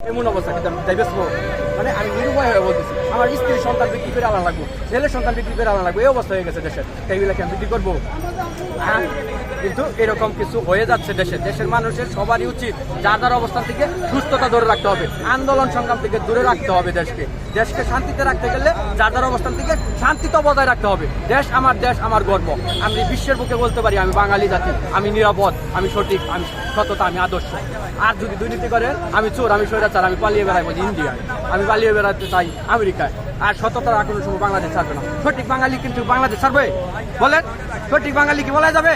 এমন অবস্থা ডাইভেস্ট মানে আমি নিরুপায় হয়ে বলতেছি, আমার স্ত্রীর সন্তান বিক্রি করে আনা লাগবো ছেলের সন্তান বিক্রি করে আনা লাগবে, এই অবস্থা হয়ে গেছে দেশের। এইগুলাকে আমি বিক্রি করব। হ্যাঁ কিন্তু এরকম কিছু হয়ে যাচ্ছে দেশে দেশের মানুষের সবারই উচিত যার যার অবস্থান থেকে সুস্থতা ধরে রাখতে হবে, আন্দোলন সংগ্রাম থেকে দূরে রাখতে হবে দেশকে। দেশকে শান্তিতে রাখতে গেলে যার যার অবস্থান থেকে শান্তি তো বজায় রাখতে হবে। দেশ আমার দেশ, আমার গর্ব। আমি বিশ্বের বুকে বলতে পারি, আমি বাঙালি জাতি, আমি নিরাপদ, আমি সঠিক, আমি সততা, আমি আদর্শ। আর যদি দুর্নীতি করে আমি চোর, আমি স্বৈরাচার, আমি পালিয়ে বেড়াবো ইন্ডিয়ায়। আমি পালিয়ে বেড়াতে চাই আমেরিকায়। আর সততার আক্রমণের সময় বাংলাদেশ ছাড়বে না। সঠিক বাঙালি কিন্তু বাংলাদেশ ছাড়বে। বলেন, সঠিক বাঙালি কি বলা যাবে?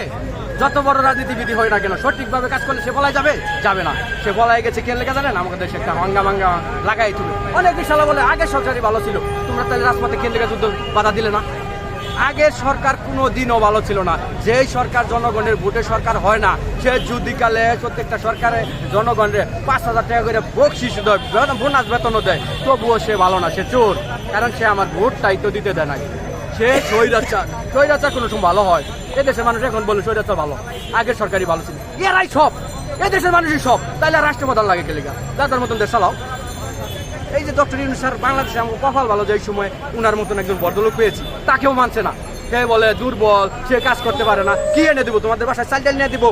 যত বড় রাজনীতিবিধি হয় না কেন, সঠিকভাবে কাজ করলে সে বলাই যাবে? যাবে না। সে বলাই গেছে কে লেগে জানেন? আমাদের দেশে একটা হাঙ্গা মাঙ্গা লাগাইছিল। অনেক বিশাল বলে আগে সরকারি ভালো ছিল। তোমরা তাহলে রাজপথে কে লেগে যুদ্ধ বাধা দিলে না? আগের সরকার কোনো দিনও ভালো ছিল না। যেই সরকার জনগণের ভোটে সরকার হয় না, সে যুদিকালে প্রত্যেকটা সরকারে জনগণের পাঁচ হাজার টাকা করে বকশিস দেয়, বোনাস বেতনও দেয়। তবুও সে ভালো না, সে চোর। কারণ সে আমার ভোটটাই তো দিতে দেয় না। সে স্বৈরাচার স্বৈরাচার কোনো সময় ভালো হয়। এদেশের মানুষ এখন বলে স্বৈরাচার ভালো। আগের সরকারি ভালো ছিল। এরাই সব। এদেশের মানুষই সব। তাহলে রাষ্ট্রপ্রধান লাগে কেলিগা যাদের মতন দেশ চালাও। এই যে ডক্টর ইউনুস স্যার বাংলাদেশে আমার কপাল ভালো যে এই সময় উনার মতন একজন বড়লোক পেয়েছি, তাকেও মানছে না। কে বলে দুর্বল, সে কাজ করতে পারে না, কি এনে দিব? তোমাদের বাসায় চাল ডাল নিয়ে দিব?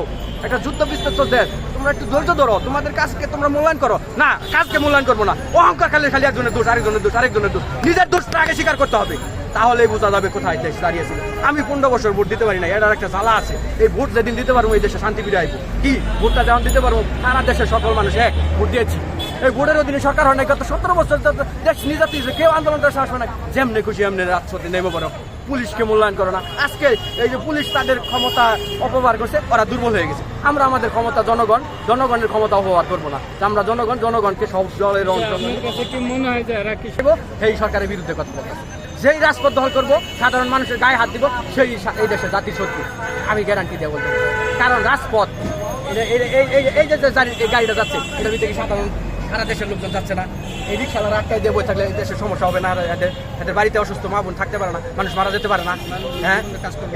একটা যুদ্ধ বিস্তৃত দেশ। তোমরা একটু ধৈর্য ধরো, তোমাদের কাজকে তোমরা মূল্যায়ন করো। না, কাজকে মূল্যায়ন করব না। অহংকার খালি খালি একজনের দোষ, আরেকজনের দোষ আরেকজনের দোষ। নিজের দোষটা আগে স্বীকার করতে হবে। তাহলেই বোঝা যাবে কোথায় দেশ দাঁড়িয়েছিল আমি পনেরো বছর ভোট দিতে পারি না এটার একটা জ্বালা আছে। এই ভোট যেদিন দিতে পারব, এই দেশে শান্তি ফিরে আসব। কি? ভোটটা যেমন দিতে পারব, সারা দেশের সকল মানুষ এক, ভোট দিয়েছি। এই ভোটের অধীনে সরকার হয় না গত সতেরো বছর দেশ নিজে দিয়েছে কেউ আন্দোলন করে সাহস হয় না যেমনি খুশি এমনি রাজপথে নেমে পড়ো পুলিশকে মূল্যায়ন করো না আজকে এই যে পুলিশ তাদের ক্ষমতা অপব্যবহার করছে ওরা দুর্বল হয়ে গেছে আমরা আমাদের ক্ষমতা জনগণ জনগণের ক্ষমতা অপব্যবহার করব না আমরা জনগণ জনগণকে সব দলের মনে হয় দেবো সেই সরকারের বিরুদ্ধে কথা বলব যেই রাজপথ দখল করব সাধারণ মানুষের গায়ে হাত দিব সেই এই দেশের জাতি শত্রু আমি গ্যারান্টি দিয়ে বলতে কারণ রাজপথ এই- যে গাড়িটা যাচ্ছে এটার ভিতরে সাধারণ সারা দেশের লোকজন যাচ্ছে না। এই রিক্সাওয়ালা আটকাই দিয়ে বই থাকলে এই দেশের সমস্যা হবে না এদের বাড়িতে অসুস্থ মা বোন থাকতে পারে না, মানুষ মারা যেতে পারে না। হ্যাঁ?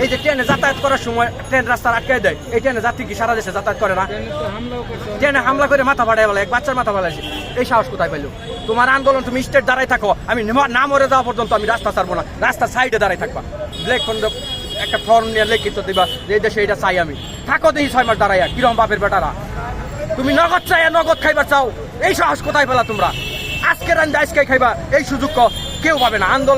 এই যে ট্রেনে যাতায়াত করার সময় ট্রেন রাস্তা আটকাই দেয়, এই ট্রেনে যাত্রী কি সারা দেশে যাতায়াত করে না? ট্রেনে হামলা করে মাথা ফাটাই বলে, এক বাচ্চার মাথা ফাটাইছে এই সাহস কোথায় পেল তোমার আন্দোলন, তুমি স্টেট দাঁড়াই থাকো, আমি না মরে যাওয়া পর্যন্ত আমি রাস্তা ছাড়বো না, রাস্তার সাইডে দাঁড়াই থাকবা। ব্ল্যাক ফোন একটা ফর্ম নিয়ে লিখিত দিবা যে দেশে এটা চাই আমি। থাকো দেখি ছয় মাস দাঁড়াইয়া, কিরম বাপের বেটারা? তুমি নগদ চাই নগদ খাইবা, চাও। এই সাহস কোথায় পেলা তোমরা? আজকে রান্দা, আজকে খাইবা। এই সুযোগ কেউ পাবে না। আন্দোলন